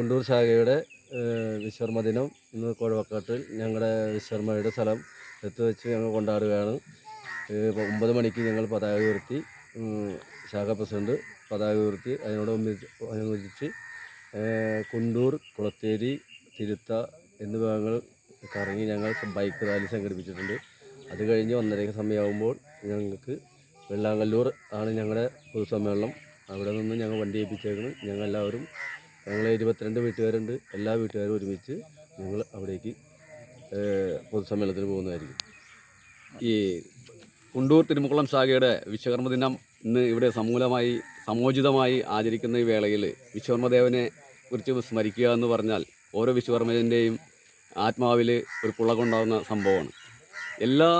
Contour ശാഖയുടെ വിശ്വർമ്മ ദിനം ഇന്ന് കോഴവക്കാട്ടിൽ ഞങ്ങളുടെ വിശ്വർമ്മയുടെ സ്ഥലം എത്തു വെച്ച് ഞങ്ങൾ കൊണ്ടാടുകയാണ്. ഒമ്പത് മണിക്ക് ഞങ്ങൾ പതാക ഉയർത്തി ശാഖ പ്രസിഡന്റ് പതാക ഉയർത്തി അതിനോട് അനുബന്ധിച്ച് കുണ്ടൂർ കുളത്തേരി തിരുത്ത എന്നിവിടങ്ങൾ കറങ്ങി ഞങ്ങൾ ബൈക്ക് റാലി സംഘടിപ്പിച്ചിട്ടുണ്ട്. അത് കഴിഞ്ഞ് ഒന്നര സമയമാകുമ്പോൾ ഞങ്ങൾക്ക് വെള്ളാങ്കല്ലൂർ ആണ് ഞങ്ങളുടെ പൊതുസമ്മേളനം. അവിടെ നിന്ന് ഞങ്ങൾ വണ്ടി ഏൽപ്പിച്ചേക്കുന്നു. ഞങ്ങൾ എല്ലാവരും ഞങ്ങൾ ഇരുപത്തിരണ്ട് വീട്ടുകാരുണ്ട്. എല്ലാ വീട്ടുകാരും ഒരുമിച്ച് ഞങ്ങൾ അവിടേക്ക് പൊതുസമ്മേളനത്തിന് പോകുന്നതായിരിക്കും. ഈ കുണ്ടൂർ തിരുമുക്കുളം ശാഖയുടെ വിശ്വകർമ്മ ദിനം ഇന്ന് ഇവിടെ സമൂലമായി സമോചിതമായി ആചരിക്കുന്ന ഈ വേളയിൽ വിശ്വകർമ്മദേവനെ കുറിച്ച് സ്മരിക്കുക എന്ന് പറഞ്ഞാൽ ഓരോ വിശ്വകർമ്മജന്റെയും ആത്മാവിൽ ഒരു പുളകുണ്ടാകുന്ന സംഭവമാണ്. എല്ലാ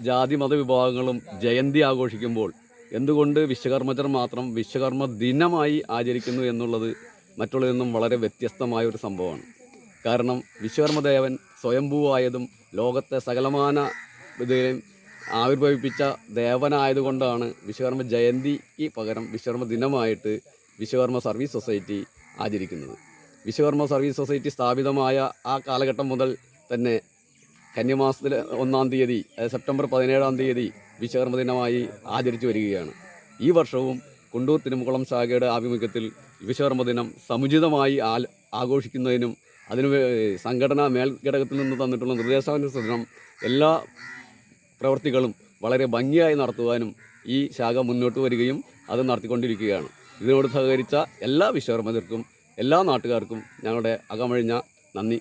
ജാതി മതവിഭാഗങ്ങളും ജയന്തി ആഘോഷിക്കുമ്പോൾ എന്തുകൊണ്ട് വിശ്വകർമ്മജർ മാത്രം വിശ്വകർമ്മ ദിനമായി ആചരിക്കുന്നു എന്നുള്ളത് മറ്റുള്ളതിൽ നിന്നും വളരെ വ്യത്യസ്തമായ ഒരു സംഭവമാണ്. കാരണം വിശ്വകർമ്മദേവൻ സ്വയംഭൂവായതും ലോകത്തെ സകലമാന ഇതിലും ആവിർഭവിപ്പിച്ച ദേവനായതുകൊണ്ടാണ് വിശ്വകർമ്മ ജയന്തിക്ക് പകരം വിശ്വകർമ്മ ദിനമായിട്ട് വിശ്വകർമ്മ സർവീസ് സൊസൈറ്റി ആചരിക്കുന്നത്. വിശ്വകർമ്മ സർവീസ് സൊസൈറ്റി സ്ഥാപിതമായ ആ കാലഘട്ടം മുതൽ തന്നെ കന്യമാസത്തിൽ ഒന്നാം തീയതി അതായത് സെപ്റ്റംബർ പതിനേഴാം തീയതി വിശ്വകർമ്മ ദിനമായി ആചരിച്ചു വരികയാണ്. ഈ വർഷവും കുണ്ടൂർ തിരുമുകുളം ശാഖയുടെ ആഭിമുഖ്യത്തിൽ വിശ്വകർമ്മ ദിനം സമുചിതമായി ആൽ- ആഘോഷിക്കുന്നതിനും അതിന് സംഘടനാ മേൽഘടകത്തിൽ നിന്ന് തന്നിട്ടുള്ള നിർദ്ദേശാനുസരണം എല്ലാ പ്രവൃത്തികളും വളരെ ഭംഗിയായി നടത്തുവാനും ഈ ശാഖ മുന്നോട്ട് വരികയും അത് നടത്തിക്കൊണ്ടിരിക്കുകയാണ്. ഇതിനോട് സഹകരിച്ച എല്ലാ വിശ്വകർമ്മജർക്കും എല്ലാ നാട്ടുകാർക്കും ഞങ്ങളുടെ അകമഴിഞ്ഞ നന്ദി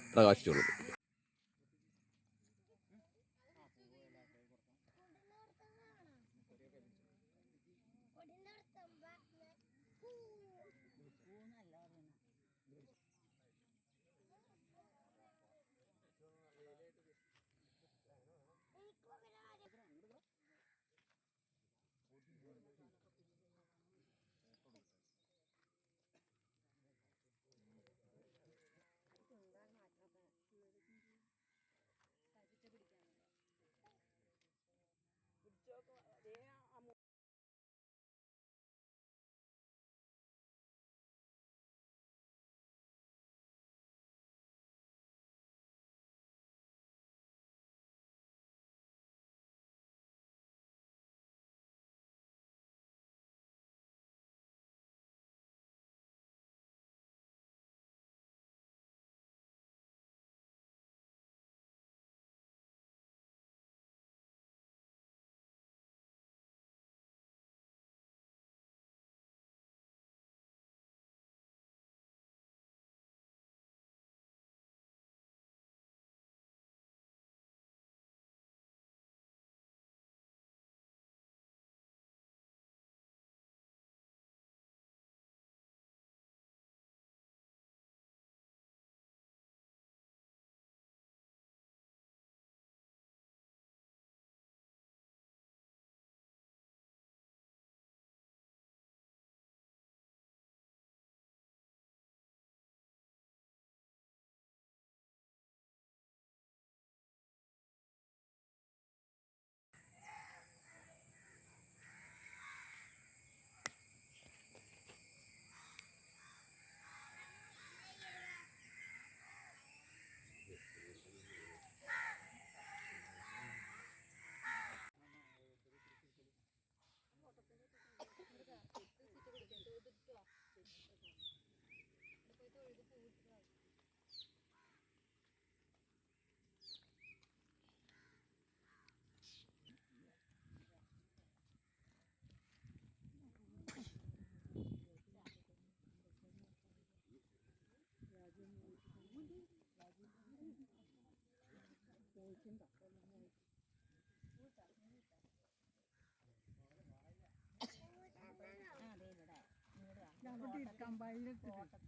കമ്പായിലിട്ടിട്ട്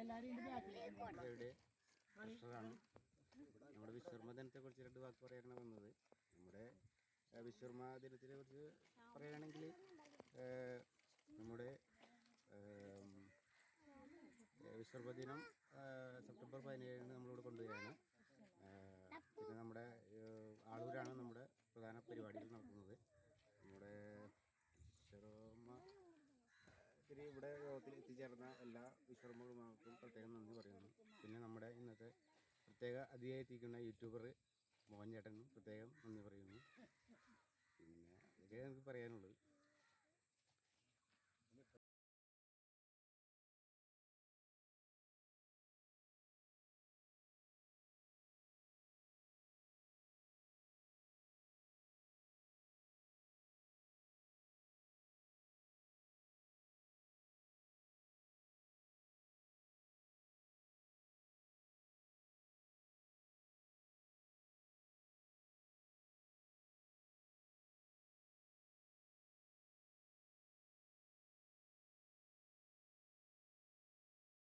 നമ്മുടെ വിശ്വകർമ്മ ദിനത്തെ കുറിച്ച് രണ്ട് വാക്ക് പറയാനാണ് വന്നത്. നമ്മുടെ വിശ്വർമ്മ വിശ്വകർമ്മ ദിനത്തിനെ കുറിച്ച് പറയുകയാണെങ്കിൽ നമ്മുടെ വിശ്വകർമ്മ ദിനം സെപ്റ്റംബർ പതിനേഴിന് നമ്മളിവിടെ കൊണ്ടുവരികയാണ്. പിന്നെ നമ്മുടെ ആളൂരാണ് നമ്മുടെ പ്രധാന പരിപാടികൾ നടക്കുന്നത് നമ്മുടെ വിശ്വകർമ്മ ഇതിന് ഇവിടെ യോഗത്തിൽ എത്തിച്ചേർന്ന വിശ്വകർമ്മകർമാർക്കും പ്രത്യേകം നന്ദി പറയുന്നു. പിന്നെ നമ്മുടെ ഇന്നത്തെ പ്രത്യേക അതിഥിയായിട്ടിരിക്കുന്ന യൂട്യൂബർ മോഹൻ ചേട്ടനും പ്രത്യേകം നന്ദി പറയുന്നു. പിന്നെ ഇതൊക്കെ എനിക്ക് പറയാനുള്ളത്